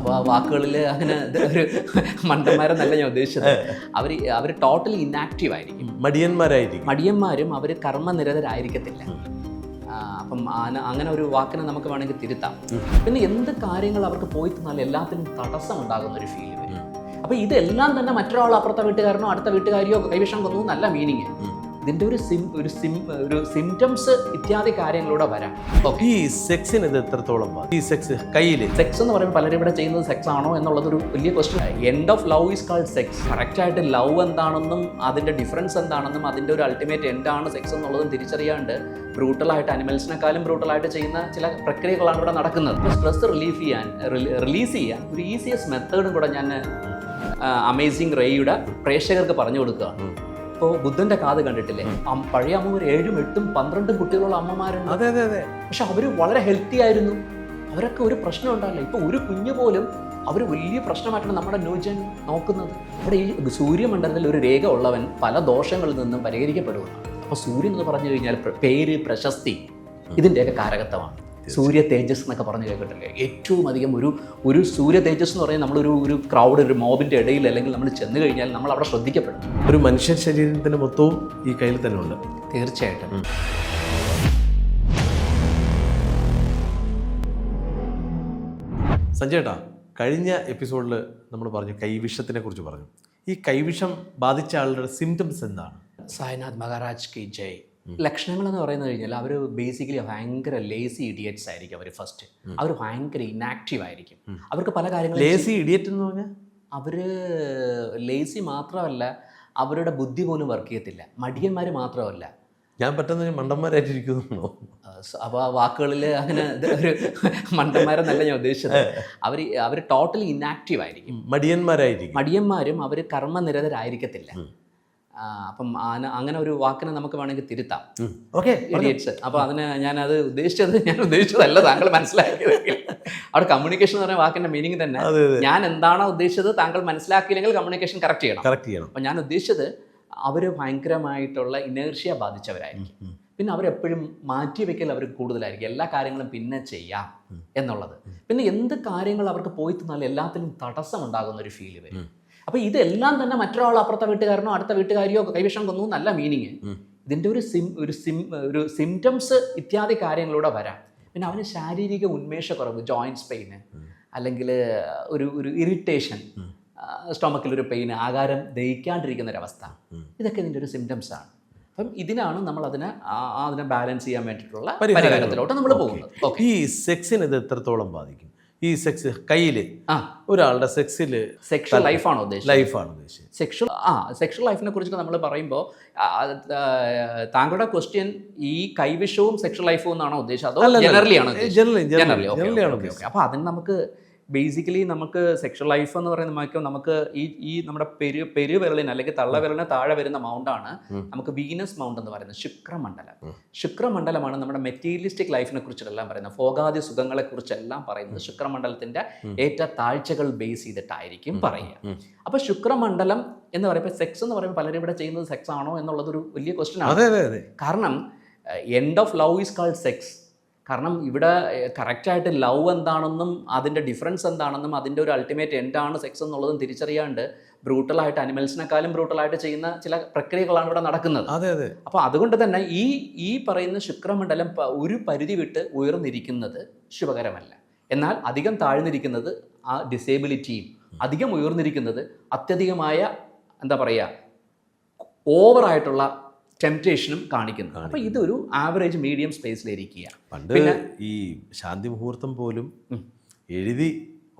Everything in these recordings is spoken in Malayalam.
അപ്പോൾ ആ വാക്കുകളിൽ അങ്ങനെ ഒരു മണ്ടന്മാരെന്നല്ല ഞാൻ ഉദ്ദേശിച്ചത്. അവർ അവർ ടോട്ടലി ഇന്നാക്റ്റീവ് ആയിരിക്കും. മടിയന്മാരായിരിക്കും. മടിയന്മാരും അവർ കർമ്മനിരതരായിരിക്കത്തില്ല. അപ്പം അങ്ങനെ ഒരു വാക്കിനെ നമുക്ക് വേണമെങ്കിൽ തിരുത്താം. പിന്നെ എന്ത് കാര്യങ്ങൾ അവർക്ക് പോയി തന്നാൽ എല്ലാത്തിനും തടസ്സം ഉണ്ടാകുന്ന ഒരു ഫീൽ വരും. അപ്പൊ ഇതെല്ലാം തന്നെ മറ്റൊരാൾ അപ്പുറത്തെ വീട്ടുകാരനോ അടുത്ത വീട്ടുകാരിയോ കൈവശം കൊന്നു എന്നല്ല മീനിങ് ഇതിന്റെ ഒരു സിം ഒരു സിം ഒരു സിംറ്റംസ് ഇത്യാദി കാര്യങ്ങളൂടെ വരാം. ഈ സെക്സിന് ഇത് എത്രത്തോളം ഈ സെക്സ് കയ്യിൽ സെക്സ് എന്ന് പറയുമ്പോൾ പലരും ഇവിടെ ചെയ്യുന്നത് സെക്സ് ആണോ എന്നുള്ളതൊരു വലിയ question end of love is called sex കറക്റ്റായിട്ട് ലവ് എന്താണെന്നും അതിന്റെ ഡിഫറൻസ് എന്താണെന്നും അതിന്റെ ഒരു അൾട്ടിമേറ്റ് എൻഡാണ് സെക്സ് എന്നുള്ളതും തിരിച്ചറിയാണ്ട് ബ്രൂട്ടലായിട്ട് അനിമൽസിനെക്കാളും ബ്രൂട്ടലായിട്ട് ചെയ്യുന്ന ചില പ്രക്രിയകളാണ് ഇവിടെ നടക്കുന്നത്. സ്ട്രെസ് റിലീഫ് ചെയ്യാൻ റിലീസ് ചെയ്യാൻ ഒരു ഈസിയസ്റ്റ് മെത്തേഡും കൂടെ ഞാൻ അമേസിങ് റേയുടെ പ്രേക്ഷകർക്ക് പറഞ്ഞു കൊടുക്കുകയാണ് ഇപ്പോൾ ബുദ്ധന്റെ കാത് കണ്ടിട്ടില്ലേ? പഴയ ഒരു ഏഴും എട്ടും പന്ത്രണ്ടും കുട്ടികളുള്ള അമ്മമാരുണ്ട്. അതെ അതെ അതെ. പക്ഷെ അവർ വളരെ ഹെൽത്തി ആയിരുന്നു. അവരൊക്കെ ഒരു പ്രശ്നം ഉണ്ടാവില്ല. ഇപ്പൊ ഒരു കുഞ്ഞു പോലും അവർ വലിയ പ്രശ്നമായിട്ടാണ് നമ്മുടെ ന്യൂജൻ നോക്കുന്നത്. ഇവിടെ ഈ സൂര്യമണ്ഡലത്തിൽ ഒരു രേഖ ഉള്ളവൻ പല ദോഷങ്ങളിൽ നിന്നും പരിഹരിക്കപ്പെടുകയാണ് അപ്പോൾ സൂര്യൻ എന്ന് പറഞ്ഞു കഴിഞ്ഞാൽ പേര് പ്രശസ്തി. ഇതിന്റെയൊക്കെ കാരകത്വമാണ്. സൂര്യ തേജസ് എന്നൊക്കെ പറഞ്ഞു കേട്ടിട്ടില്ലേ ഏറ്റവും അധികം ഒരു ഒരു സൂര്യ തേജസ് എന്ന് പറഞ്ഞാൽ നമ്മളൊരു ഒരു ക്രൗഡ് ഒരു മോബിന്റെ ഇടയിൽ അല്ലെങ്കിൽ നമ്മൾ ചെന്ന് കഴിഞ്ഞാൽ നമ്മൾ അവിടെ ശ്രദ്ധിക്കപ്പെടും. ഒരു മനുഷ്യ ശരീരത്തിന് മൊത്തവും ഈ കയ്യിൽ തന്നെ ഉണ്ട് തീർച്ചയായിട്ടും സഞ്ജയേട്ടാ കഴിഞ്ഞ എപ്പിസോഡിൽ നമ്മൾ പറഞ്ഞു കൈവിഷത്തിനെ കുറിച്ച് പറഞ്ഞു. ഈ കൈവിഷം ബാധിച്ച ആളുടെ സിംറ്റംസ് എന്താണ്? സായ്നാഥ് മഹാരാജ് കി ജയ്. ലക്ഷണങ്ങൾ എന്ന് പറയുന്നത് കഴിഞ്ഞാൽ അവർ ബേസിക്കലി ഭയങ്കര ലേസി ഇഡിയറ്റ്സ് ആയിരിക്കും അവർ ഫസ്റ്റ് അവർ ഭയങ്കര ഇനാക്റ്റീവ് ആയിരിക്കും. അവർക്ക് പല കാര്യങ്ങളും ലേസി ഇഡിയറ്റ് എന്ന് പറഞ്ഞാൽ അവർ ലേസി മാത്രമല്ല അവരുടെ ബുദ്ധി പോലും വർക്ക് ചെയ്യത്തില്ല. മടിയന്മാർ മാത്രമല്ല. ഞാൻ പെട്ടെന്ന് മണ്ടന്മാരായിട്ടിരിക്കുന്നു അപ്പോൾ ആ വാക്കുകളിൽ അങ്ങനെ ഒരു മണ്ടന്മാരെന്നല്ല ഞാൻ ഉദ്ദേശിച്ചത്. അവർ അവർ ടോട്ടലി ഇനാക്റ്റീവ് ആയിരിക്കും. മടിയന്മാരായിരിക്കും. മടിയന്മാരും അവർ കർമ്മനിരതരായിരിക്കത്തില്ല. അപ്പം ആന- അങ്ങനെ ഒരു വാക്കിനെ നമുക്ക് വേണമെങ്കിൽ തിരുത്താം. ഓക്കെ ഇഡിയറ്റ്സ് അപ്പോൾ അതിന് ഞാനത് അത് ഉദ്ദേശിച്ചത് ഞാൻ ഉദ്ദേശിച്ചതല്ല താങ്കൾ മനസ്സിലാക്കിയതെങ്കിൽ. അവിടെ കമ്മ്യൂണിക്കേഷൻ എന്ന് പറയുന്ന വാക്കിന്റെ മീനിങ് തന്നെ. ഞാൻ എന്താണോ ഉദ്ദേശിച്ചത് താങ്കൾ മനസ്സിലാക്കിയില്ലെങ്കിൽ കമ്മ്യൂണിക്കേഷൻ കറക്റ്റ് ചെയ്യണം. കറക്റ്റ് ചെയ്യണം. അപ്പൊ ഞാൻ ഉദ്ദേശിച്ചത് അവർ ഭയങ്കരമായിട്ടുള്ള ഇനേർഷ്യ ബാധിച്ചവരായിരിക്കും. പിന്നെ അവരെപ്പോഴും മാറ്റി വെക്കൽ അവർക്ക് കൂടുതലായിരിക്കും. എല്ലാ കാര്യങ്ങളും പിന്നെ ചെയ്യാം എന്നുള്ളത്. പിന്നെ എന്ത് കാര്യങ്ങൾ അവർക്ക് പോയി തന്നാലും എല്ലാത്തിനും തടസ്സം ഉണ്ടാകുന്ന ഒരു ഫീൽ വരും. അപ്പൊ ഇതെല്ലാം തന്നെ മറ്റൊരാൾ അപ്പുറത്തെ വീട്ടുകാരനോ അടുത്ത വീട്ടുകാരിയോ കൈവശം കൊന്നു എന്നല്ല മീനിങ് ഇതിന്റെ ഒരു സിം ഒരു സിം ഒരു സിംറ്റംസ് ഇത്യാദി കാര്യങ്ങളിലൂടെ വരാം. പിന്നെ അവന് ശാരീരിക ഉന്മേഷക്കുറവ് ജോയിൻസ് പെയിന് അല്ലെങ്കിൽ ഒരു ഒരു ഇറിറ്റേഷൻ സ്റ്റൊമക്കിൽ ഒരു പെയിൻ ആകാരം ദഹിക്കാണ്ടിരിക്കുന്ന ഒരവസ്ഥ. ഇതൊക്കെ ഇതിന്റെ ഒരു സിംറ്റംസ് ആണ്. അപ്പം ഇതിനാണ് നമ്മൾ അതിനെ അതിനെ ബാലൻസ് ചെയ്യാൻ വേണ്ടിയിട്ടുള്ള. പരിഹാരത്തിലോട്ട് നമ്മൾ പോകുന്നത്. ഈ സെക്സിന് ഇത് എത്രത്തോളം ബാധിക്കും? ഈ സെക്സ് കയ്യിൽ ആ. ഒരാളുടെ സെക്സിൽ സെക്ഷൽ ലൈഫാണോ ഉദ്ദേശിച്ചത്? ലൈഫാണ് ഉദ്ദേശിച്ചത്. സെക്ഷൽ ആ സെക്ഷൽ ലൈഫിനെ കുറിച്ച് നമ്മൾ പറയുമ്പോൾ താങ്കളുടെ ക്വസ്റ്റ്യൻ ഈ കൈവിഷവും സെക്ഷൽ ലൈഫും എന്നാണോ ഉദ്ദേശിച്ചത്? അതോ ജനറലി ആണ് ജനറലി ജനറലി ഓക്കെ അപ്പോൾ അതിന് നമുക്ക് ബേസിക്കലി നമുക്ക് സെക്ഷൽ ലൈഫ് എന്ന് പറയുന്ന നമുക്ക് നമുക്ക് ഈ ഈ നമ്മുടെ പെരു പെരു വിരലിന് അല്ലെങ്കിൽ തള്ള വിരലിന് താഴെ വരുന്ന മൗണ്ടാണ് നമുക്ക് വീനസ് മൗണ്ട് എന്ന് പറയുന്നത് ശുക്രമണ്ഡലം. ശുക്രമണ്ഡലമാണ് നമ്മുടെ മെറ്റീരിയലിസ്റ്റിക് ലൈഫിനെ കുറിച്ചെല്ലാം പറയുന്നത്. ഭോഗാദി സുഖങ്ങളെ കുറിച്ചെല്ലാം പറയുന്നത് ശുക്രമണ്ഡലത്തിന്റെ ഏറ്റ താഴ്ചകൾ ബേസ് ചെയ്തിട്ടായിരിക്കും പറയുക. അപ്പൊ ശുക്രമണ്ഡലം എന്ന് പറയുമ്പോൾ സെക്സ് എന്ന് പറയുമ്പോൾ പലരും ഇവിടെ ചെയ്യുന്നത് സെക്സ് ആണോ എന്നുള്ളത് ഒരു വലിയ ക്വസ്റ്റ്യൻ ആണ്. കാരണം end of love is called sex കാരണം ഇവിടെ കറക്റ്റായിട്ട് ലവ് എന്താണെന്നും അതിന്റെ ഡിഫറൻസ് എന്താണെന്നും അതിന്റെ ഒരു അൾട്ടിമേറ്റ് എൻഡാണ് സെക്സ് എന്നുള്ളതും തിരിച്ചറിയാണ്ട് ബ്രൂട്ടലായിട്ട് അനിമൽസിനെക്കാളും ബ്രൂട്ടലായിട്ട് ചെയ്യുന്ന ചില പ്രക്രിയകളാണ് ഇവിടെ നടക്കുന്നത്. അതെ അതെ. അപ്പോൾ അതുകൊണ്ട് തന്നെ ഈ ഈ പറയുന്ന ശുക്രമണ്ഡലം ഒരു പരിധി വിട്ട് ഉയർന്നിരിക്കുന്നത് ശുഭകരമല്ല. എന്നാൽ അധികം താഴ്ന്നിരിക്കുന്നത് ആ ഡിസേബിലിറ്റിയും അധികം ഉയർന്നിരിക്കുന്നത് അത്യധികമായ എന്താ പറയുക ഓവറായിട്ടുള്ള ടെംപ്റ്റേഷനും കാണിക്കുന്നു. അപ്പോൾ ഇതൊരു ആവറേജ് മീഡിയം സ്പേസിലിരിക്കുക പണ്ട് ഈ ശാന്തി മുഹൂർത്തം പോലും എഴുതി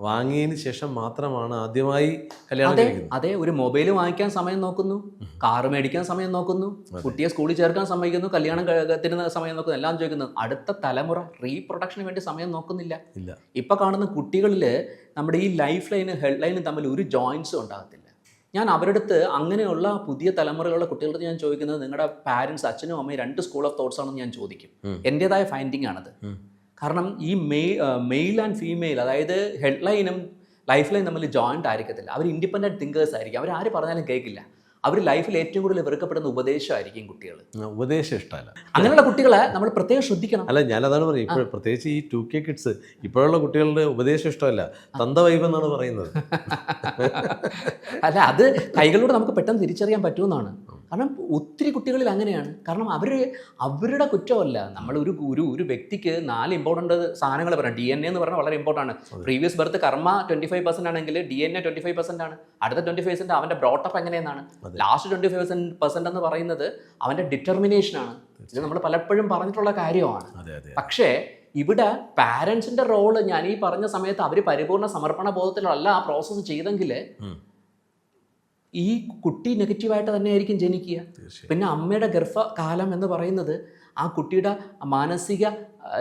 വാങ്ങിയതിന് ശേഷം മാത്രമാണ് ആദ്യമായി കല്യാണം അതെ ഒരു മൊബൈൽ വാങ്ങിക്കാൻ സമയം നോക്കുന്നു കാറ് മേടിക്കാൻ സമയം നോക്കുന്നു കുട്ടിയെ സ്കൂളിൽ ചേർക്കാൻ സമയിക്കുന്നു കല്യാണം തരുന്ന സമയം നോക്കുന്നു എല്ലാം ചോദിക്കുന്നു. അടുത്ത തലമുറ റീപ്രൊഡക്ഷന് വേണ്ടി സമയം നോക്കുന്നില്ല. ഇല്ല. ഇപ്പൊ കാണുന്ന കുട്ടികളിൽ നമ്മുടെ ഈ ലൈഫ് ലൈന് ഹെഡ് ലൈനും തമ്മിൽ ഒരു ജോയിൻസും ഉണ്ടാകത്തില്ല. ഞാൻ അവരുടെ അടുത്ത് അങ്ങനെയുള്ള പുതിയ തലമുറയിലുള്ള കുട്ടികളുടെ ഞാൻ ചോദിക്കുന്നത് നിങ്ങളുടെ പാരൻസ് അച്ഛനും അമ്മയും രണ്ട് സ്കൂൾ ഓഫ് തോട്ട്സ് ആണെന്ന് ഞാൻ ചോദിക്കും. എന്റെതായ ഫൈൻഡിങ് ആണത്. കാരണം ഈ മെയ് മെയിൽ ആൻഡ് ഫീമെയിൽ അതായത് ഹെഡ്ലൈനും ലൈഫ് ലൈൻ തമ്മിൽ ജോയിന്റ് ആയിരിക്കത്തില്ല. അവർ ഇൻഡിപെൻഡന്റ് തിങ്കേഴ്സ് ആയിരിക്കും. അവർ ആര് പറഞ്ഞാലും കേൾക്കില്ല അവർ ലൈഫിൽ ഏറ്റവും കൂടുതൽ വെറുക്കപ്പെടുന്ന ഉപദേശമായിരിക്കും കുട്ടികൾ. ഉപദേശം ഇഷ്ടമല്ല. അങ്ങനെയുള്ള കുട്ടികളെ നമ്മൾ പ്രത്യേകം ശ്രദ്ധിക്കണം. അല്ല ഞാൻ അതാണ് പറയുന്നത് ഇപ്പോൾ പ്രത്യേകിച്ച് ഈ ടു കെ കിഡ്സ് ഇപ്പോഴുള്ള കുട്ടികളുടെ ഉപദേശം ഇഷ്ടമല്ല. തന്ത വൈബ് എന്നാണ് പറയുന്നത്. അല്ല അത് കൈകളിലൂടെ നമുക്ക് പെട്ടെന്ന് തിരിച്ചറിയാൻ പറ്റുമെന്നാണ്. കാരണം ഒത്തിരി കുട്ടികളിൽ അങ്ങനെയാണ്. കാരണം അവർ അവരുടെ കുറ്റമല്ല. നമ്മൾ ഒരു ഒരു ഒരു വ്യക്തിക്ക് നാല് ഇമ്പോർട്ടന്റ് സാധനങ്ങൾ പറയാം ഡി എൻ എ എന്ന് പറഞ്ഞാൽ വളരെ ഇമ്പോർട്ടന്റ് ആണ്. Previous birth karma twenty five percent ആണെങ്കിൽ D N A twenty five percent ആണ്. അടുത്ത ട്വന്റി ഫൈവ് പെർസെന്റ് അവന്റെ ബ്രോട്ടപ്പ് എങ്ങനെയെന്നാണ്. ലാസ്റ്റ് ട്വന്റി ഫൈവ് പെർസെന്റ് എന്ന് പറയുന്നത് അവന്റെ ഡിറ്റർമിനേഷൻ ആണ്. ഇത് നമ്മൾ പലപ്പോഴും പറഞ്ഞിട്ടുള്ള കാര്യമാണ്. പക്ഷേ ഇവിടെ പാരൻസിന്റെ റോൾ ഞാൻ ഈ പറഞ്ഞ സമയത്ത് അവർ പരിപൂർണ സമർപ്പണ ബോധത്തിലല്ല ആ പ്രോസസ്സ് ചെയ്തെങ്കിൽ. ഈ കുട്ടി നെഗറ്റീവായിട്ട് തന്നെയായിരിക്കും ജനിക്കുക. പിന്നെ അമ്മയുടെ ഗർഭകാലം എന്ന് പറയുന്നത് ആ കുട്ടിയുടെ മാനസിക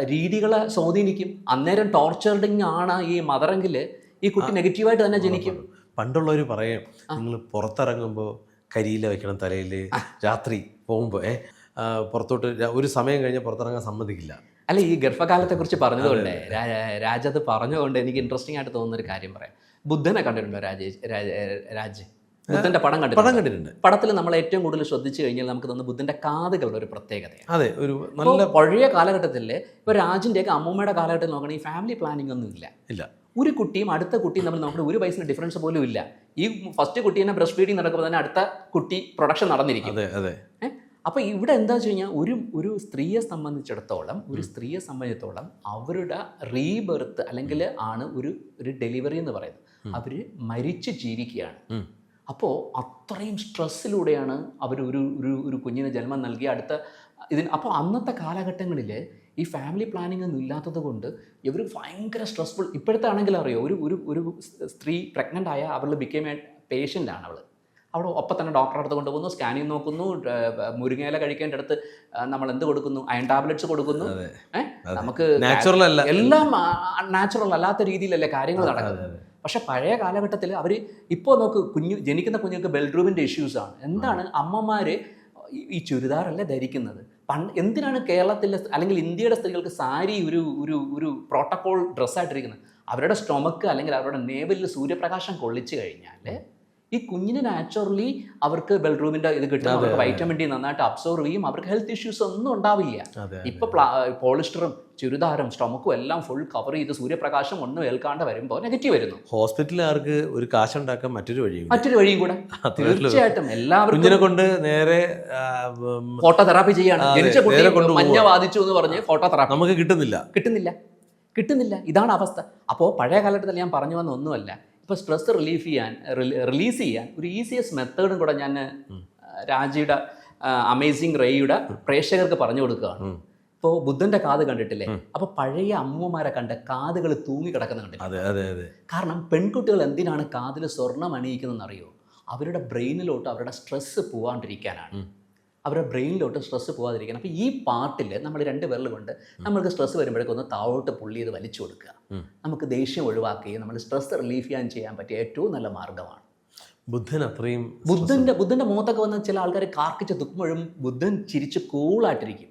രീതികളെ സ്വാധീനിക്കും. അന്നേരം ടോർച്ചറിങ് ആണ് ഈ മദറെങ്കിൽ ഈ കുട്ടി നെഗറ്റീവായിട്ട് തന്നെ ജനിക്കും. പണ്ടുള്ളവർ പറയും നിങ്ങൾ പുറത്തിറങ്ങുമ്പോൾ കരിയില വെക്കണം തലയിൽ രാത്രി പോകുമ്പോൾ ഏ പുറത്തോട്ട് ഒരു സമയം കഴിഞ്ഞാൽ പുറത്തിറങ്ങാൻ സമ്മതിക്കില്ല. അല്ല ഈ ഗർഭകാലത്തെ കുറിച്ച് പറഞ്ഞതുകൊണ്ട് രാജ അത് പറഞ്ഞതുകൊണ്ട് എനിക്ക് ഇൻട്രസ്റ്റിംഗ് ആയിട്ട് തോന്നുന്ന ഒരു കാര്യം പറയാം. ബുദ്ധനെ കണ്ടിട്ടുണ്ടോ രാജേഷ് രാജ- രാജ്? ബുദ്ധന്റെ പടം പടം കണ്ടിട്ടുണ്ട്. പടത്തിൽ നമ്മൾ ഏറ്റവും കൂടുതൽ ശ്രദ്ധിച്ചു കഴിഞ്ഞാൽ നമുക്ക് തന്നെ ബുദ്ധന്റെ കാതുകളുടെ ഒരു പ്രത്യേകതയാണ്. അതെ ഒരു നല്ല പഴയ കാലഘട്ടത്തിൽ ഇപ്പോൾ രാജിന്റെയൊക്കെ അമ്മൂമ്മയുടെ കാലഘട്ടത്തിൽ നോക്കണമെങ്കിൽ ഫാമിലി പ്ലാനിംഗ് ഒന്നും ഇല്ല. ഇല്ല. ഒരു കുട്ടിയും അടുത്ത കുട്ടിയും തമ്മിൽ നമുക്ക് ഒരു വയസ്സിന് ഡിഫറൻസ് പോലും ഇല്ല. ഈ ഫസ്റ്റ് കുട്ടീനെ ബ്രസ്റ്റ് ഫീഡിങ് നടക്കുമ്പോൾ തന്നെ അടുത്ത കുട്ടി പ്രൊഡക്ഷൻ നടന്നിരിക്കും. അതെ അതെ? അപ്പോൾ ഇവിടെ എന്താ വെച്ച് കഴിഞ്ഞാൽ ഒരു ഒരു സ്ത്രീയെ സംബന്ധിച്ചിടത്തോളം ഒരു സ്ത്രീയെ സംബന്ധിച്ചിടത്തോളം അവരുടെ റീബെർത്ത് അല്ലെങ്കിൽ ആണ് ഒരു ഒരു ഡെലിവറി എന്ന് പറയുന്നത്. അവർ മരിച്ച് ജീവിക്കുകയാണ്. അപ്പോൾ അത്രയും സ്ട്രെസ്സിലൂടെയാണ് അവർ ഒരു ഒരു ഒരു കുഞ്ഞിന് ജന്മം നൽകി അടുത്ത ഇതിന് അപ്പോൾ അന്നത്തെ കാലഘട്ടങ്ങളിൽ ഈ ഫാമിലി പ്ലാനിംഗ് ഒന്നും ഇല്ലാത്തത് കൊണ്ട് ഇവർ ഭയങ്കര സ്ട്രെസ്ഫുൾ ഇപ്പോഴത്തെ ആണെങ്കിൽ അറിയോ ഒരു ഒരു ഒരു സ്ത്രീ പ്രഗ്നന്റ് ആയ അവൾ ബിക്കേം എ പേഷ്യന്റ് ആണ് അവൾ അവിടെ ഒപ്പം തന്നെ ഡോക്ടറെ അടുത്ത് കൊണ്ടുപോകുന്നു സ്കാനിങ് നോക്കുന്നു മുരിങ്ങയില കഴിക്കേണ്ട അടുത്ത് നമ്മൾ എന്ത് കൊടുക്കുന്നു? അയൺ ടാബ്ലറ്റ്സ് കൊടുക്കുന്നു. നമുക്ക് നാച്ചുറൽ അല്ല. എല്ലാം നാച്ചുറൽ അല്ലാത്ത രീതിയിലല്ലേ കാര്യങ്ങൾ നടക്കുന്നത്. പക്ഷെ പഴയ കാലഘട്ടത്തിൽ അവർ ഇപ്പോൾ നോക്ക് കുഞ്ഞു ജനിക്കുന്ന കുഞ്ഞുങ്ങൾക്ക് ബെൽറൂമിന്റെ ഇഷ്യൂസാണ് എന്താണ് അമ്മമാർ ഈ ചുരിദാറല്ല ധരിക്കുന്നത്? പണ്ട് എന്തിനാണ് കേരളത്തിലെ അല്ലെങ്കിൽ ഇന്ത്യയുടെ സ്ത്രീകൾക്ക് സാരി ഒരു ഒരു ഒരു പ്രോട്ടോകോൾ ഡ്രസ്സായിട്ടിരിക്കുന്നത് അവരുടെ സ്റ്റൊമക്ക് അല്ലെങ്കിൽ അവരുടെ നേവലിൽ സൂര്യപ്രകാശം കൊള്ളിച്ചു കഴിഞ്ഞാൽ ഈ കുഞ്ഞിന് നാച്ചുറലി അവർക്ക് ബെഡ്റൂമിന്റെ ഇത് കിട്ടും. അവർക്ക് വൈറ്റമിൻ ഡി നന്നായിട്ട് അബ്സോർവ് ചെയ്യും. അവർക്ക് ഹെൽത്ത് ഇഷ്യൂസ് ഒന്നും ഉണ്ടാവില്ല. ഇപ്പൊ പോളിസ്റ്ററും ചുരിദാരം സ്റ്റൊമക്കും എല്ലാം ഫുൾ കവർ ചെയ്ത് സൂര്യപ്രകാശം ഒന്നും ഏൽക്കാണ്ട് വരുമ്പോൾ നെഗറ്റീവ് വരുന്നു. ഹോസ്പിറ്റലുകാർക്ക് ഒരു കാശുണ്ടാക്കാൻ മറ്റൊരു വഴിയും മറ്റൊരു വഴിയും കൂടെ. തീർച്ചയായിട്ടും എല്ലാവരും കുഞ്ഞിനെ കൊണ്ട് നേരെ ഫോട്ടോ തെറാപ്പി ചെയ്യാണ്. ജനിച്ച കുട്ടി മഞ്ഞ ബാധിച്ചു എന്ന് പറഞ്ഞ് ഫോട്ടോ തെറാപ്പി നമുക്ക് കിട്ടുന്നില്ല. കിട്ടുന്നില്ല. കിട്ടുന്നില്ല. ഇതാണ് അവസ്ഥ. അപ്പോൾ പഴയ കാലഘട്ടത്തിൽ ഞാൻ പറഞ്ഞു വന്ന ഒന്നുമല്ല. ഇപ്പോൾ സ്ട്രെസ് റിലീഫ് ചെയ്യാൻ റിലീസ് ചെയ്യാൻ ഒരു ഈസിയസ്റ്റ് മെത്തേഡും കൂടെ ഞാൻ രാജിയുടെ അമേസിങ് റേയുടെ പ്രേക്ഷകർക്ക് പറഞ്ഞു കൊടുക്കുകയാണ്. ഇപ്പോൾ ബുദ്ധന്റെ കാത് കണ്ടിട്ടില്ലേ? അപ്പോൾ പഴയ അമ്മമാരെ കണ്ട കാതുകൾ തൂങ്ങി കിടക്കുന്ന കണ്ടിട്ടില്ല കാരണം പെൺകുട്ടികൾ എന്തിനാണ് കാതിൽ സ്വർണം അണിയിക്കുന്നതെന്ന് അറിയോ അവരുടെ ബ്രെയിനിലോട്ട് അവരുടെ സ്ട്രെസ്സ് പോവാണ്ടിരിക്കാനാണ്. അവരുടെ ബ്രെയിനിലോട്ട് സ്ട്രെസ്സ് പോകാതിരിക്കണം അപ്പോൾ ഈ പാട്ടിൽ നമ്മൾ രണ്ട് വിരൽ കൊണ്ട് നമ്മൾക്ക് സ്ട്രെസ്സ് വരുമ്പോഴേക്കും ഒന്ന് താഴോട്ട് പുള്ളി ചെയ്ത് വലിച്ചു കൊടുക്കുക. നമുക്ക് ദേഷ്യം ഒഴിവാക്കുകയും നമ്മൾ സ്ട്രെസ് റിലീഫ് ചെയ്യാൻ ചെയ്യാൻ പറ്റിയ ഏറ്റവും നല്ല മാർഗമാണ്. ബുദ്ധൻ അത്രയും ബുദ്ധന്റെ ബുദ്ധന്റെ മുഖത്തൊക്കെ വന്ന ചില ആൾക്കാർ കാർക്കിച്ച് തുക്കുമ്പോഴും ബുദ്ധൻ ചിരിച്ച് കൂളായിട്ടിരിക്കും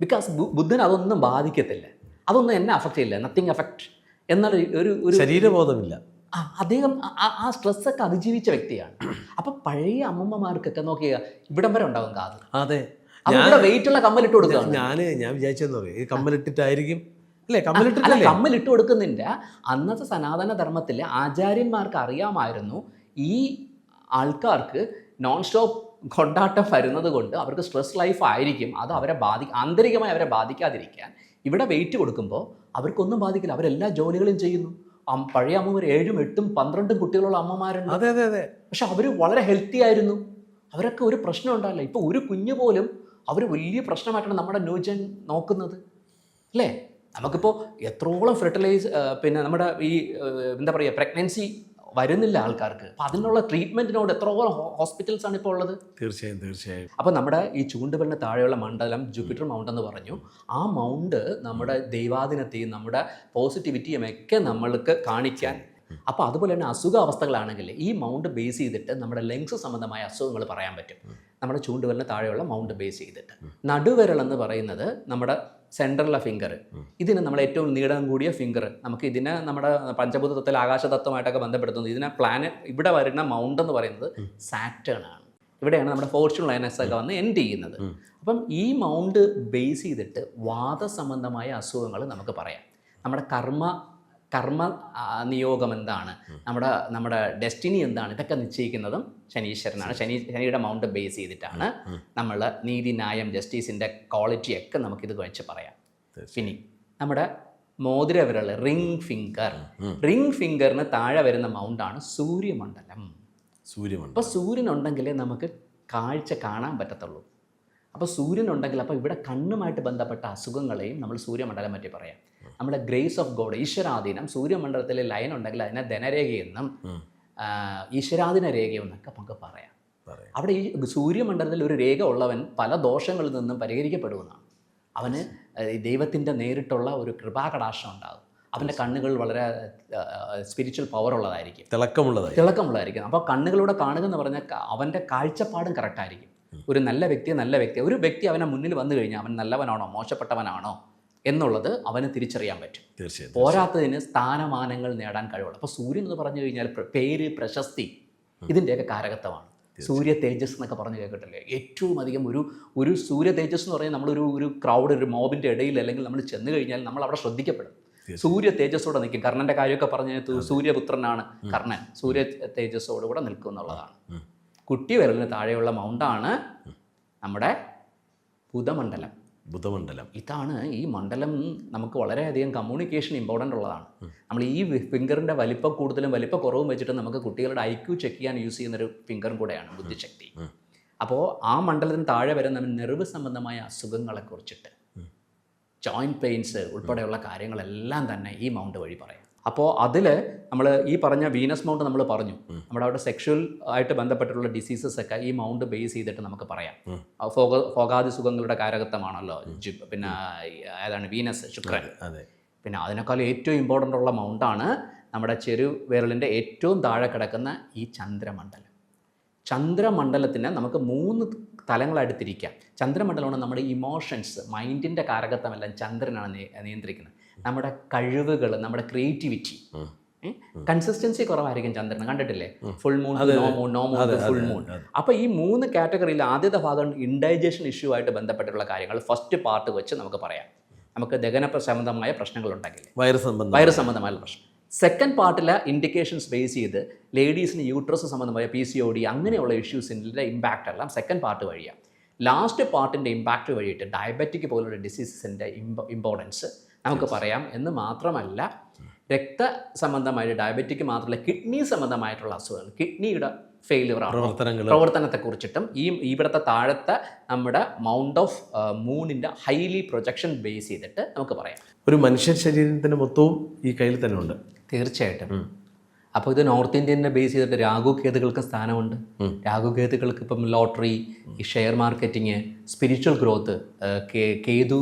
ബിക്കോസ് ബുദ്ധൻ അതൊന്നും ബാധിക്കത്തില്ല. അതൊന്നും എന്നെ അഫക്റ്റ് ചെയ്യില്ല. നത്തിങ് അഫക്റ്റ് എന്നാൽ ഒരു ഒരു ശരീരബോധമില്ല. അദ്ദേഹം ആ- സ്ട്രെസ്സൊക്കെ അതിജീവിച്ച വ്യക്തിയാണ്. അപ്പൊ പഴയ അമ്മമ്മമാർക്കൊക്കെ നോക്കിയ ഇവിടം വരെ ഉണ്ടാകും കാത്. അതെ. വെയിറ്റ് ഉള്ള കമ്മലിട്ട് കൊടുക്കുകയാണ് ഞാൻ ഞാൻ വിചാരിച്ചെന്നോ ഈ കമ്മലിട്ടിട്ടായിരിക്കും. അല്ലേ? അല്ല കമ്മലിട്ടിട്ടല്ലേ കമ്മലിട്ട് കൊടുക്കുന്നില്ല. അന്നത്തെ സനാതന ധർമ്മത്തിലെ ആചാര്യന്മാർക്ക് അറിയാമായിരുന്നു ഈ ആൾക്കാർക്ക് നോൺ സ്റ്റോപ്പ് കൊണ്ടാട്ടം വരുന്നത് കൊണ്ട് അവർക്ക് സ്ട്രെസ് ലൈഫ് ആയിരിക്കും. അത് അവരെ ബാധി ആന്തരികമായി അവരെ ബാധിക്കാതിരിക്കാൻ. ഇവിടെ വെയിറ്റ് കൊടുക്കുമ്പോൾ അവർക്കൊന്നും ബാധിക്കില്ല. അവരെല്ലാ ജോലികളും ചെയ്യുന്നു. പഴയ അമ്മമാർ ഏഴും എട്ടും പന്ത്രണ്ടും കുട്ടികളുള്ള അമ്മമാരുണ്ട്. അതെ അതെ അതെ. പക്ഷെ അവർ വളരെ ഹെൽത്തി ആയിരുന്നു. അവരൊക്കെ ഒരു പ്രശ്നം ഉണ്ടായില്ല. ഇപ്പോൾ ഒരു കുഞ്ഞു പോലും അവർ വലിയ പ്രശ്നമായിട്ടാണ് നമ്മുടെ ന്യൂജൻ നോക്കുന്നത്. അല്ലേ? നമുക്കിപ്പോൾ എത്രോളം ഫെർട്ടിലൈസ് പിന്നെ നമ്മുടെ ഈ എന്താ പറയുക പ്രഗ്നൻസി വരുന്നില്ല ആൾക്കാർക്ക്. അപ്പം അതിനുള്ള ട്രീറ്റ്മെന്റിനോട് എത്രത്തോളം ഹോസ്പിറ്റൽസ് ആണ് ഇപ്പോൾ ഉള്ളത്? തീർച്ചയായും തീർച്ചയായും. അപ്പോൾ നമ്മുടെ ഈ ചൂണ്ടുപലിന് താഴെയുള്ള മണ്ഡലം ജൂപ്പിറ്റർ മൗണ്ട് എന്ന് പറഞ്ഞു. ആ മൗണ്ട് നമ്മുടെ ദൈവാദിനത്തെയും നമ്മുടെ പോസിറ്റിവിറ്റിയും ഒക്കെ നമ്മൾക്ക് കാണിക്കാൻ. അപ്പോൾ അതുപോലെ തന്നെ അസുഖാവസ്ഥകളാണെങ്കിൽ ഈ മൗണ്ട് ബേസ് ചെയ്തിട്ട് നമ്മുടെ ലങ്സ് സംബന്ധമായ അസുഖങ്ങൾ പറയാൻ പറ്റും. നമ്മുടെ ചൂണ്ടുവലിന് താഴെയുള്ള മൗണ്ട് ബേസ് ചെയ്തിട്ട്. നടുവിരൽ എന്ന് പറയുന്നത് നമ്മുടെ സെൻട്രലിലെ ഫിംഗർ ഇതിന് നമ്മൾ ഏറ്റവും നീളം കൂടിയ ഫിംഗർ നമുക്ക് ഇതിനെ നമ്മുടെ പഞ്ചഭൂത തത്വത്തിൽ ആകാശതത്വമായിട്ടൊക്കെ ബന്ധപ്പെടുത്തുന്നത്. ഇതിനെ പ്ലാനറ്റ് ഇവിടെ വരുന്ന മൗണ്ട് എന്ന് പറയുന്നത് സാറ്റേൺ ആണ്. ഇവിടെയാണ് നമ്മുടെ ഫോർച്യൂൺ ലൈനസ് ഒക്കെ വന്ന് എൻഡ് ചെയ്യുന്നത്. അപ്പം ഈ മൗണ്ട് ബേസ് ചെയ്തിട്ട് വാദസംബന്ധമായ അസുഖങ്ങൾ നമുക്ക് പറയാം. നമ്മുടെ കർമ്മ കർമ്മ നിയോഗം എന്താണ്? നമ്മുടെ നമ്മുടെ ഡെസ്റ്റിനി എന്താണ്? ഇതൊക്കെ നിശ്ചയിക്കുന്നതും ശനീശ്വരനാണ്. ശനി ശനിയുടെ മൗണ്ട് ബേസ് ചെയ്തിട്ടാണ് നമ്മൾ നീതി ന്യായം ജസ്റ്റിസിന്റെ ക്വാളിറ്റിയൊക്കെ നമുക്കിത് വെച്ച് പറയാം. ഇനി നമ്മുടെ മോതിര വിരൽ റിംഗ് ഫിംഗർ റിംഗ് ഫിംഗറിന് താഴെ വരുന്ന മൗണ്ടാണ് സൂര്യമണ്ഡലം സൂര്യമണ്ഡലം. അപ്പോൾ സൂര്യൻ ഉണ്ടെങ്കിലേ നമുക്ക് കാഴ്ച കാണാൻ പറ്റത്തുള്ളൂ. അപ്പോൾ സൂര്യൻ ഉണ്ടെങ്കിൽ അപ്പോൾ ഇവിടെ കണ്ണുമായിട്ട് ബന്ധപ്പെട്ട അസുഖങ്ങളെയും നമ്മൾ സൂര്യമണ്ഡലം പറ്റി പറയാം. നമ്മുടെ ഗ്രേസ് ഓഫ് ഗോഡ് ഈശ്വരാധീനം സൂര്യമണ്ഡലത്തിലെ ലൈൻ ഉണ്ടെങ്കിൽ അതിനെ ധനരേഖയെന്നും ഈശ്വരാധീന രേഖയെന്നൊക്കെ നമുക്ക് പറയാം. അവിടെ ഈ സൂര്യമണ്ഡലത്തിൽ ഒരു രേഖ ഉള്ളവൻ പല ദോഷങ്ങളിൽ നിന്നും പരിഹരിക്കപ്പെടുമെന്നാണ്. അവന് ദൈവത്തിന്റെ നേരിട്ടുള്ള ഒരു കൃപാകടാശം ഉണ്ടാകും. അവന്റെ കണ്ണുകൾ വളരെ സ്പിരിച്വൽ പവർ ഉള്ളതായിരിക്കും. തിളക്കമുള്ളത് തിളക്കമുള്ളതായിരിക്കും. അപ്പോൾ കണ്ണുകളിലൂടെ കാണുക എന്ന് പറഞ്ഞാൽ അവന്റെ കാഴ്ചപ്പാടും കറക്റ്റായിരിക്കും ഒരു നല്ല വ്യക്തിയെ നല്ല വ്യക്തി. ഒരു വ്യക്തി അവനെ മുന്നിൽ വന്നു കഴിഞ്ഞാൽ അവൻ നല്ലവനാണോ? മോശപ്പെട്ടവനാണോ? എന്നുള്ളത് അവന് തിരിച്ചറിയാൻ പറ്റും. തീർച്ചയായും പോരാത്തതിന് സ്ഥാനമാനങ്ങൾ നേടാൻ കഴിവുള്ളൂ. അപ്പോൾ സൂര്യൻ എന്ന് പറഞ്ഞു കഴിഞ്ഞാൽ പേര് പ്രശസ്തി ഇതിന്റെയൊക്കെ കാരകത്വമാണ്. സൂര്യ തേജസ് എന്നൊക്കെ പറഞ്ഞു കേൾക്കട്ടില്ലേ ഏറ്റവും അധികം ഒരു ഒരു സൂര്യ തേജസ് എന്ന് പറഞ്ഞാൽ നമ്മളൊരു ഒരു ക്രൗഡ് ഒരു മോബിന്റെ ഇടയിൽ അല്ലെങ്കിൽ നമ്മൾ ചെന്ന് കഴിഞ്ഞാൽ നമ്മൾ അവിടെ ശ്രദ്ധിക്കപ്പെടും. സൂര്യ തേജസ്സോടെ നിൽക്കും. കർണന്റെ കാര്യമൊക്കെ പറഞ്ഞു സൂര്യപുത്രനാണ് കർണൻ. സൂര്യ തേജസ്സോടുകൂടെ നിൽക്കും എന്നുള്ളതാണ്. കുട്ടി വിരലിന് താഴെയുള്ള മൗണ്ടാണ് നമ്മുടെ ബുധമണ്ഡലം. ബുധമണ്ഡലം ഇതാണ് ഈ മണ്ഡലം നമുക്ക് വളരെയധികം കമ്മ്യൂണിക്കേഷൻ ഇമ്പോർട്ടന്റ് ഉള്ളതാണ്. നമ്മൾ ഈ ഫിംഗറിന്റെ വലിപ്പം കൂടുതലും വലിപ്പം കുറവും വെച്ചിട്ട് നമുക്ക് കുട്ടികളുടെ ഐ ക്യു ചെക്ക് ചെയ്യാൻ യൂസ് ചെയ്യുന്നൊരു ഫിംഗറും കൂടെയാണ് ബുദ്ധിശക്തി. അപ്പോൾ ആ മണ്ഡലത്തിന് താഴെ വരുന്ന നെർവ് സംബന്ധമായ അസുഖങ്ങളെ കുറിച്ചിട്ട് ജോയിന്റ് പെയിൻസ് ഉൾപ്പെടെയുള്ള കാര്യങ്ങളെല്ലാം തന്നെ ഈ മൗണ്ട് വഴി പറയാം. അപ്പോൾ അതിൽ നമ്മൾ ഈ പറഞ്ഞ വീനസ് മൗണ്ട് നമ്മൾ പറഞ്ഞു. നമ്മുടെ അവിടെ സെക്ഷൽ ആയിട്ട് ബന്ധപ്പെട്ടിട്ടുള്ള ഡിസീസസ് ഒക്കെ ഈ മൗണ്ട് ബേസ് ചെയ്തിട്ട് നമുക്ക് പറയാം. ഫോഗാദി സുഖങ്ങളുടെ കാരകത്വമാണല്ലോ പിന്നെ ഏതാണ്? വീനസ് ശുക്രൻ. അതെ പിന്നെ അതിനേക്കാൾ ഏറ്റവും ഇമ്പോർട്ടന്റ് ഉള്ള മൗണ്ടാണ് നമ്മുടെ ചെറു വിരലിന്റെ ഏറ്റവും താഴെ കിടക്കുന്ന ഈ ചന്ദ്രമണ്ഡലം. ചന്ദ്രമണ്ഡലത്തിന് നമുക്ക് മൂന്ന് തലങ്ങളായിട്ട് തിരിക്കാം. ചന്ദ്രമണ്ഡലമാണ് നമ്മുടെ ഇമോഷൻസ് മൈൻഡിന്റെ കാരകത്വമെല്ലാം ചന്ദ്രനാണ് നിയ- നിയന്ത്രിക്കുന്നത്. നമ്മുടെ കഴിവുകൾ നമ്മുടെ ക്രിയേറ്റിവിറ്റി കൺസിസ്റ്റൻസി കുറവായിരിക്കും ചന്ദ്രൻ കണ്ടിട്ടില്ലേ? Full moon no moon no moon full moon അപ്പൊ ഈ മൂന്ന് കാറ്റഗറിയിൽ ആദ്യത്തെ ഭാഗം ഇൻഡൈജഷൻ ഇഷ്യൂ ആയിട്ട് ബന്ധപ്പെട്ടുള്ള കാര്യങ്ങൾ ഫസ്റ്റ് പാർട്ട് വെച്ച് നമുക്ക് പറയാം. നമുക്ക് ദഹന സംബന്ധമായ പ്രശ്നങ്ങൾ ഉണ്ടെങ്കിൽ വൈറസ് വൈറസ് സംബന്ധമായ പ്രശ്നം. സെക്കൻഡ് പാർട്ടിലെ ഇൻഡിക്കേഷൻസ് ബേസ് ചെയ്ത് ലേഡീസിന് യൂട്രസ് സംബന്ധമായ പി സി ഒ ഡി അങ്ങനെയുള്ള ഇഷ്യൂസിന്റെ ഇമ്പാക്റ്റ് എല്ലാം സെക്കൻഡ് പാർട്ട് വഴിയാണ് ലാസ്റ്റ് പാർട്ടിന്റെ ഇമ്പാക്റ്റ് വഴിയിട്ട് ഡയബറ്റിക് പോലുള്ള ഡിസീസസിന്റെ ഇമ്പോർട്ടൻസ് നമുക്ക് പറയാം. എന്ന് മാത്രമല്ല രക്ത സംബന്ധമായ ഡയബറ്റിക് മാത്രമല്ല കിഡ്നി സംബന്ധമായിട്ടുള്ള അസുഖങ്ങൾ കിഡ്നിയുടെ ഫെയിലിയർ പ്രവർത്തനത്തെ കുറിച്ചിട്ടും ഈ ഇവിടുത്തെ താഴത്തെ നമ്മുടെ മൗണ്ട് ഓഫ് മൂണിന്റെ ഹൈലി പ്രൊജക്ഷൻ ബേസ് ചെയ്തിട്ട് നമുക്ക് പറയാം. ഒരു മനുഷ്യ ശരീരത്തിന് മൊത്തവും ഈ കയ്യിൽ തന്നെ ഉണ്ട്. തീർച്ചയായിട്ടും. അപ്പോൾ ഇത് നോർത്ത് ഇന്ത്യനെ ബേസ് ചെയ്തിട്ട് രാഹു കേതുകൾക്ക് സ്ഥാനമുണ്ട്. രാഹു കേതുകൾക്ക് ഇപ്പം ലോട്ടറി ഈ share marketing spiritual growth Ketu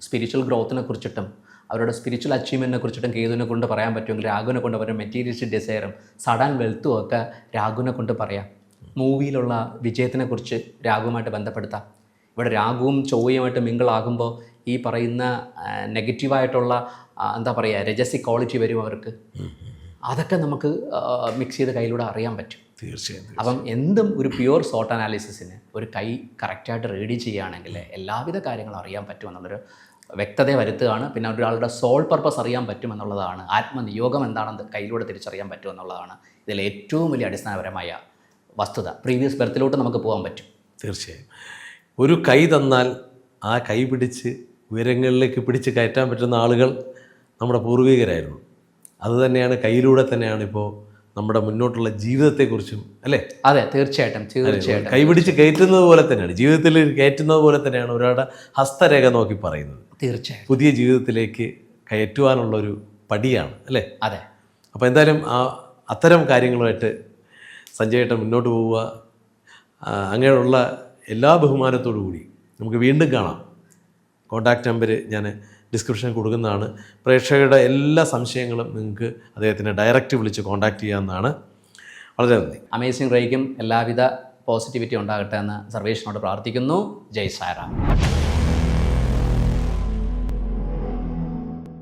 spiritual ഗ്രോത്തിനെ കുറിച്ചിട്ടും അവരുടെ സ്പിരിച്വൽ അച്ചീവ്മെന്റിനെ കുറിച്ചിട്ടും കേതുവിനെ കൊണ്ട് പറയാൻ പറ്റുമെങ്കിൽ രാഘുവിനെ കൊണ്ട് അവരുടെ മെറ്റീരിയലിസ്റ്റ് ഡിസയറും സഡൻ വെൽത്തും ഒക്കെ രാഘുവിനെ കൊണ്ട് പറയാം. മൂവിയിലുള്ള വിജയത്തിനെ കുറിച്ച് രാഹുവുമായിട്ട് ബന്ധപ്പെടുത്താം. ഇവിടെ രാഘുവും ചൊവ്വയുമായിട്ട് മിങ്കിളാകുമ്പോൾ ഈ പറയുന്ന നെഗറ്റീവായിട്ടുള്ള എന്താ പറയുക രജസി ക്വാളിറ്റി വരും അവർക്ക്. അതൊക്കെ നമുക്ക് മിക്സ് ചെയ്ത് കയ്യിലൂടെ അറിയാൻ പറ്റും. തീർച്ചയായും അപ്പം എന്തും ഒരു പ്യുവർ സോട്ട് അനാലിസിസിന് ഒരു കൈ കറക്റ്റായിട്ട് റീഡി ചെയ്യുകയാണെങ്കിൽ എല്ലാവിധ കാര്യങ്ങളും അറിയാൻ പറ്റുമെന്നുള്ളൊരു വ്യക്തത വരുത്തുകയാണ്. പിന്നെ ഒരാളുടെ സോൾ പർപ്പസ് അറിയാൻ പറ്റുമെന്നുള്ളതാണ് ആത്മനിയോഗം എന്താണെന്ന് കയ്യിലൂടെ തിരിച്ചറിയാൻ പറ്റുമെന്നുള്ളതാണ് ഇതിൽ ഏറ്റവും വലിയ അടിസ്ഥാനപരമായ വസ്തുത. പ്രീവിയസ് ബർത്തിലോട്ട് നമുക്ക് പോകാൻ പറ്റും. തീർച്ചയായും. ഒരു കൈ തന്നാൽ ആ കൈ പിടിച്ച് ഉയരങ്ങളിലേക്ക് പിടിച്ച് കയറ്റാൻ പറ്റുന്ന ആളുകൾ നമ്മുടെ പൂർവികരായിരുന്നു. അതുതന്നെയാണ് കയ്യിലൂടെ തന്നെയാണ് ഇപ്പോൾ നമ്മുടെ മുന്നോട്ടുള്ള ജീവിതത്തെക്കുറിച്ചും അല്ലേ? അതെ തീർച്ചയായിട്ടും തീർച്ചയായിട്ടും. കൈപിടിച്ച് കയറ്റുന്നത് പോലെ തന്നെയാണ് ജീവിതത്തിൽ കയറ്റുന്നത് പോലെ തന്നെയാണ് ഒരാളുടെ ഹസ്തരേഖ നോക്കി പറയുന്നത്. തീർച്ചയായിട്ടും. പുതിയ ജീവിതത്തിലേക്ക് കയറ്റുവാനുള്ളൊരു പടിയാണ് അല്ലേ? അതെ. അപ്പോൾ എന്തായാലും ആ അത്തരം കാര്യങ്ങളുമായിട്ട് സഞ്ജയേട്ടൻ മുന്നോട്ട് പോവുക. അങ്ങനെയുള്ള എല്ലാ ബഹുമാനത്തോടു കൂടി നമുക്ക് വീണ്ടും കാണാം. കോൺടാക്റ്റ് നമ്പർ ഞാൻ ഡിസ്ക്രിപ്ഷൻ കൊടുക്കുന്നതാണ്. പ്രേക്ഷകരുടെ എല്ലാ സംശയങ്ങളും നിങ്ങൾക്ക് അദ്ദേഹത്തിനെ ഡയറക്റ്റ് വിളിച്ച് കോൺടാക്റ്റ് ചെയ്യാവുന്നതാണ്. വളരെ നന്ദി. അമേസിംഗ് റേക്കും എല്ലാവിധ പോസിറ്റിവിറ്റി ഉണ്ടാകട്ടെ എന്ന് സർവേഷിനോട് പ്രാർത്ഥിക്കുന്നു. ജയ് സാറാം